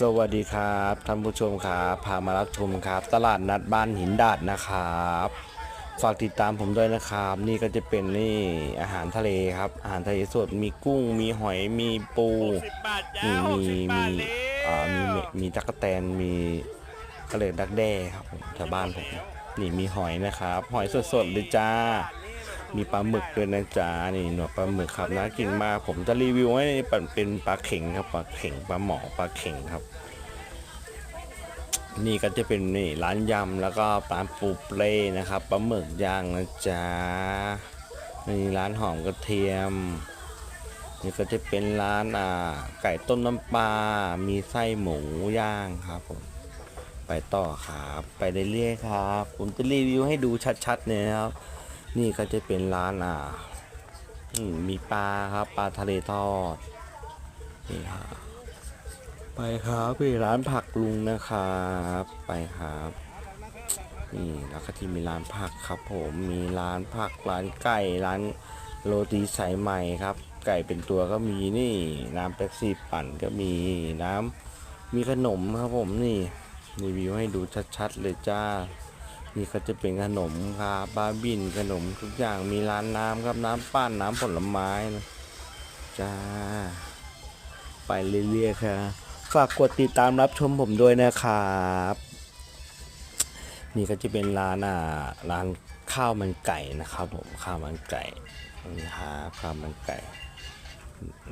สวัสดีครับท่านผู้ชมครับพามารับชมครับ ตลาดนัดบ้านหินดาดนะครับ ฝากติดตามผมด้วยนะครับ นี่ก็จะเป็นนี่อาหารทะเลครับ อาหารทะเลสดมีกุ้ง มีหอยมีปู60บาทจ้ามีมี60บามีทเลยอ่ามีเมมีตั๊กแตนมีกระเหลดดักแด้ครับผมชาวบ้านผมนี่มีหอยนะครับ หอยสดๆเลยจ้า มีปลาหมึกด้วยนะจ๊ะนี่หนวดปลาหมึกครับน่ากินมากผมจะรีวิวให้เป็นเป็นปลาเข็งครับปลาเข็งปลาหมอปลาเข็งครับ นี่ก็จะเป็นนี่ร้านยำแล้วก็ปลาปูเปลนะครับปลาหมึกย่างนะจ๊ะนี่ร้านหอมกระเทียมนี่ก็จะเป็นร้านอ่าไก่ต้มน้ำปลา มีไส้หมูย่างครับผม ไปต่อครับ ไปเรื่อยๆครับ ผมจะรีวิวให้ดูชัดๆเนี่ยครับ นี่ก็จะเป็นร้านอ่ามมีปลาครับปลาทะเลทอดนี่ครับไปครับไปร้านผักลุงนะครับไปครับนี่แล้วก็ที่มีร้านผักครับ ผมมีร้านผักร้านไก่ร้านโรตีสายใหม่ครับ ไก่เป็นตัวก็มีนี่ น้ำเป๊ปซี่ปั่นก็มีน้ำมีขนมครับผมนี่รีวิวให้ดูชัดๆเลยจ้า นี่ก็จะเป็นขนมครับบาบินขนมทุกอย่างมีร้านน้ำครับน้ำปั้นน้ำผลไม้นะจ้า ไปเรื่อยๆครับฝากกดติดตามรับชมผมด้วยนะครับ นี่ก็จะเป็นร้านอ่าร้านข้าวมันไก่นะครับผมข้าวมันไก่นี่ครับข้าวมันไก่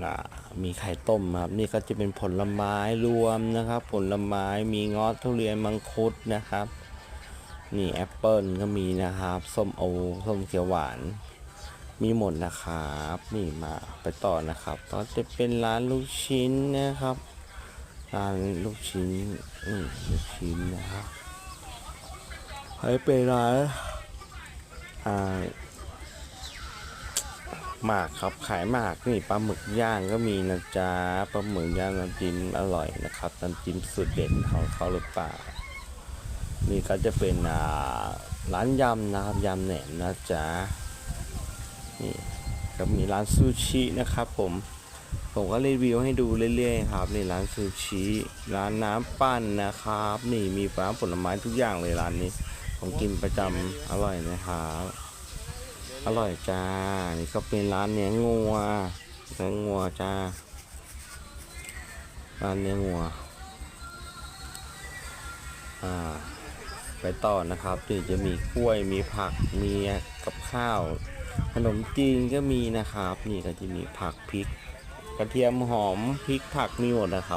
อ่ามีไข่ต้มครับ นี่ก็จะเป็นผลไม้รวมนะครับ ผลไม้มีงอทุเรียนมังคุดนะครับ นี่แอปเปิลก็มีนะครับ ส้มโอ ส้มเขียวหวาน มีหมดนะครับ นี่มาไปต่อนะครับก็จะเป็นร้านลูกชิ้นนะครับ ร้านลูกชิ้นลูกชิ้นนะครับให้เป็นร้านอ่าหมากครับขายหมากนี่ปลาหมึกย่างก็มีนะจ๊ะปลาหมึกย่างน้ำจิ้มอร่อยนะครับน้ำจิ้มสุดเด็ดของเขาหรือเปล่า นี่ก็จะเป็นอ่าร้านยำนะครับยำแหนมนะจ๊ะนี่ก็มีร้านซูชินะครับผมผมก็รีวิวให้ดูเรื่อยๆครับนี่ร้านซูชิร้านน้ำปั้นนะครับ นี่มีปลาผลไม้ทุกอย่างเลยร้านนี้ ผมกินประจำอร่อยนะครับอร่อยจ้า นี่ก็เป็นร้านเนื้องัวเนื้องัวจ้า ร้านเนื้องัวอ่า ไปต่อนะครับนี่จะมีกล้วยมีผักมีกับข้าว ขนมจีนก็มีนะครับ นี่ก็จะมีผักพริก กระเทียมหอมพริกผักมีหมดนะครับ